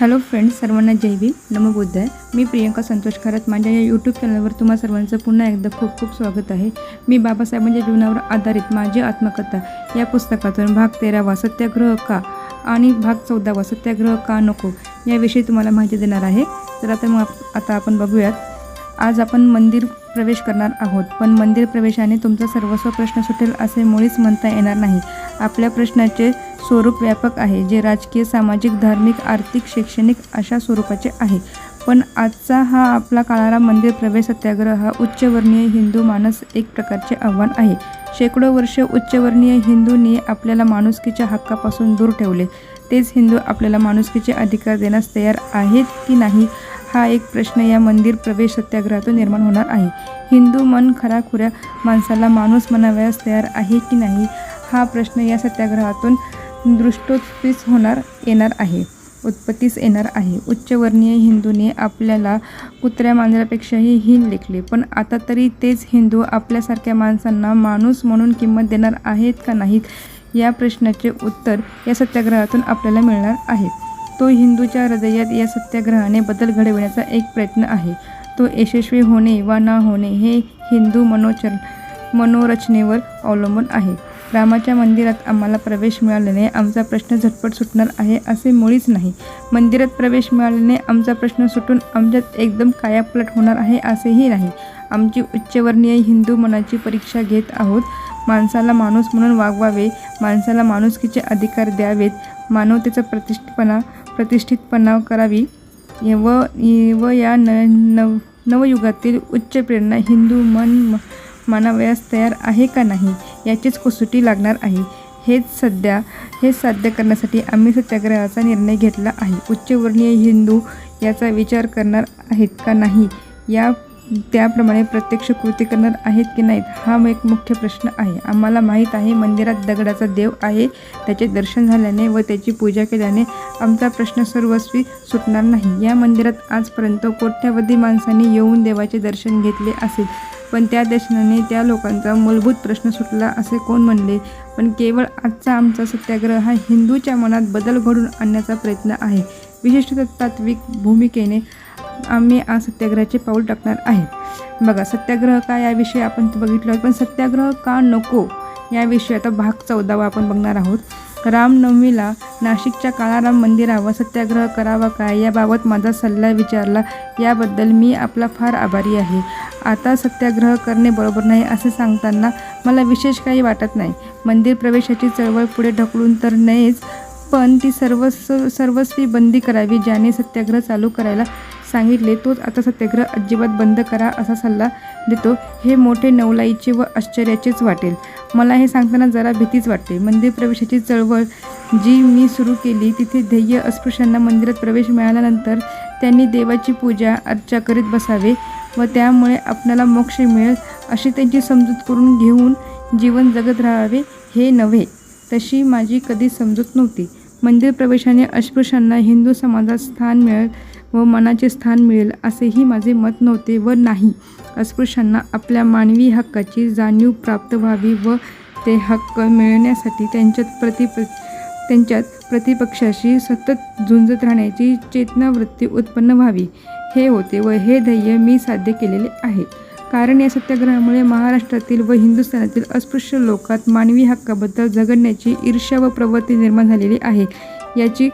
Hello friends सर्वांना जय भीम. नमो बुद्ध आहे. मी प्रियंका संतोष खरत. माझ्या या यूट्यूब चॅनलवर तुम्हा सर्वांचं पुन्हा एकदा खूप खूप स्वागत आहे. मी बाबासाहेबांच्या जीवनावर आधारित माझी आत्मकथा या पुस्तकातून भाग तेरावा सत्याग्रह का आणि भाग चौदावा सत्याग्रह का नको याविषयी तुम्हाला माहिती देणार आहे. तर आता मग आप- आता आपण बघूयात. आज आपण मंदिर प्रवेश करणार आहोत. पण मंदिर प्रवेशाने तुमचा सर्वस्व प्रश्न सुटेल असे मुळीच म्हणता येणार नाही. आपल्या प्रश्नाचे स्वरूप व्यापक आहे. जे राजकीय सामाजिक धार्मिक आर्थिक शैक्षणिक अशा स्वरूपाचे आहे. पण आजचा हा आपला काळारा मंदिर प्रवेश सत्याग्रह हा उच्चवर्णीय हिंदू मानस एक प्रकारचे आव्हान आहे. शेकडो वर्ष उच्चवर्णीय हिंदूंनी आपल्याला माणुसकीच्या हक्कापासून दूर ठेवले. तेच हिंदू आपल्याला माणुसकीचे अधिकार देण्यास तयार आहेत की नाही हा एक प्रश्न या मंदिर प्रवेश सत्याग्रहातून निर्माण होणार आहे. हिंदू मन खराखुऱ्या माणसाला माणूस म्हणावयास तयार आहे की नाही हा प्रश्न या सत्याग्रहातून दृष्टोत्पीस होणार येणार आहे. उत्पत्तीस येणार आहे. उच्चवर्णीय हिंदूने आपल्याला कुत्र्या मांजरापेक्षाही हीन लेखले पण आता तरी तेच हिंदू आपल्यासारख्या माणसांना माणूस म्हणून किंमत देणार आहेत का नाहीत या प्रश्नाचे उत्तर या सत्याग्रहातून आपल्याला मिळणार आहे. तो हिंदूच्या हृदयात या सत्याग्रहाने बदल घडविण्याचा एक प्रयत्न आहे. तो यशस्वी होणे वा न होणे हे हिंदू मनोचर मनोरचनेवर अवलंबून आहे. रामाच्या मंदिरात आम्हाला प्रवेश मिळाल्याने आमचा प्रश्न झटपट सुटणार आहे असे मुळीच नाही. मंदिरात प्रवेश मिळाल्याने आमचा प्रश्न सुटून आमच्यात एकदम कायापलट होणार आहे असेही नाही. आमची उच्चवर्णीय हिंदू मनाची परीक्षा घेत आहोत. माणसाला माणूस म्हणून वागवावे माणसाला माणुसकीचे अधिकार द्यावेत मानवतेचा प्रतिष्ठपणा प्रतिष्ठितपणा करावी. व व या न नव नवयुगातील उच्च प्रेरणा हिंदू मन मानावयास तयार आहे का नाही याचीच कसोटी लागणार आहे. हेच सध्या हे साध्य करण्यासाठी आम्ही सत्याग्रहाचा निर्णय घेतला आहे. उच्चवर्णीय हिंदू याचा विचार करणार आहेत का नाही या त्याप्रमाणे प्रत्यक्ष कृती करणार आहेत की नाहीत हा एक मुख्य प्रश्न आहे. आम्हाला माहीत आहे मंदिरात दगडाचा देव आहे त्याचे दर्शन झाल्याने व त्याची पूजा केल्याने आमचा प्रश्न सर्वस्वी सुटणार नाही. या मंदिरात आजपर्यंत कोट्यावधी माणसांनी येऊन देवाचे दर्शन घेतले असेल पण त्या दर्शनाने त्या लोकांचा मूलभूत प्रश्न सुटला असे कोण म्हणले? पण केवळ आजचा आमचा सत्याग्रह हा हिंदूच्या मनात बदल घडून आणण्याचा प्रयत्न आहे. विशिष्ट तात्विक भूमिकेने आम्ही आज सत्याग्रहाचे पाऊल टाकणार आहे बघा सत्याग्रह का याविषयी आपण बघितलं पण सत्याग्रह का नको याविषयी आता भाग चौदावा आपण बघणार आहोत. रामनवमीला नाशिकच्या काळाराम मंदिरावर सत्याग्रह करावा काय याबाबत माझा सल्ला विचारला याबद्दल मी आपला फार आभारी आहे. आता सत्याग्रह करणे बरोबर नाही असे सांगताना मला विशेष काही वाटत नाही. मंदिर प्रवेशाची चळवळ पुढे ढकलून तर नाहीच पण ती सर्वस्व सर्वस्वी बंदी करावी ज्याने सत्याग्रह चालू करायला सांगितले तोच आता सत्याग्रह अजिबात बंद करा असा सल्ला देतो. हे मोठे नवलाईचे व आश्चर्याचेच वाटेल. मला हे सांगताना जरा भीतीच वाटते. मंदिर प्रवेशाची चळवळ जी मी सुरू केली तिथे ध्येय अस्पृश्यांना मंदिरात प्रवेश मिळाल्यानंतर त्यांनी देवाची पूजा अर्चा करीत बसावे व त्यामुळे आपल्याला मोक्ष मिळेल अशी त्यांची समजूत करून घेऊन जीवन जगत राहावे हे नव्हे. तशी माझी कधी समजूत नव्हती. मंदिर प्रवेशाने अस्पृश्यांना हिंदू समाजात स्थान मिळेल व मनाचे स्थान मिळेल असेही माझे मत नव्हते व नाही. अस्पृश्यांना आपल्या मानवी हक्काची जाणीव प्राप्त व्हावी व ते हक्क मिळवण्यासाठी त्यांच्यात प्रति त्यांच्यात प्रतिपक्षाशी सतत झुंजत राहण्याची चेतनावृत्ती उत्पन्न व्हावी. हे होते व हे ध्येय मी साध्य केलेले आहे. कारण या सत्याग्रहामुळे महाराष्ट्रातील व हिंदुस्थानातील अस्पृश्य लोकात मानवी हक्काबद्दल झगडण्याची ईर्ष्या व प्रवृत्ती निर्माण झालेली आहे. याची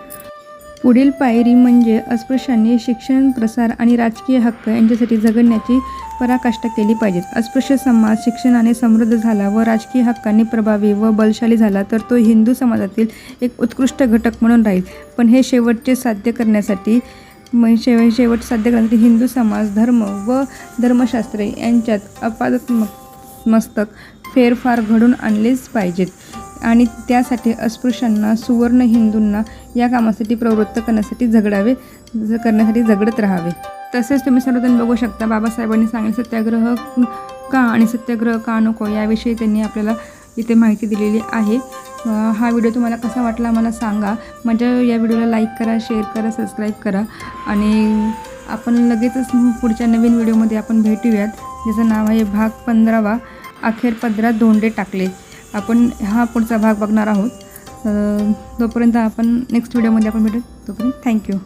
पुढील पायरी म्हणजे अस्पृश्यांनी शिक्षण प्रसार आणि राजकीय हक्क यांच्यासाठी झगडण्याची पराकाष्ठा केली पाहिजे. अस्पृश्य समाज शिक्षणाने समृद्ध झाला व राजकीय हक्कांनी प्रभावी व बलशाली झाला तर तो हिंदू समाजातील एक उत्कृष्ट घटक म्हणून राहील. पण हे शेवटचे साध्य करण्यासाठी म्हणजे शेव शेवट साध्य करण्यासाठी हिंदू समाज धर्म व धर्मशास्त्रे यांच्यात अपादात्मक मस्तक फेरफार घडून आणलेच पाहिजेत. आणि त्यासाठी अस्पृश्यांना सुवर्ण हिंदूंना या कामासाठी प्रवृत्त करण्यासाठी झगडावे करण्यासाठी झगडत राहावे. तसेच तुम्ही सर्वजण बघू शकता बाबासाहेबांनी सांगितले सत्याग्रह का आणि सत्याग्रह का नको याविषयी त्यांनी आपल्याला इथे माहिती दिलेली आहे. हा व्हिडिओ तुम्हाला कसा वाटला मला सांगा. माझ्या या व्हिडिओला लाईक करा शेअर करा सबस्क्राईब करा. आणि आपण लगेचच पुढच्या नवीन व्हिडिओमध्ये आपण भेटूयात. ज्याचं नाव आहे भाग पंधरावा. अखेर पदरात धोंडे टाकले. आपण हा पुढचा भाग बघणार आहोत. तोपर्यंत आपण नेक्स्ट व्हिडिओमध्ये आपण भेटू. तोपर्यंत थँक्यू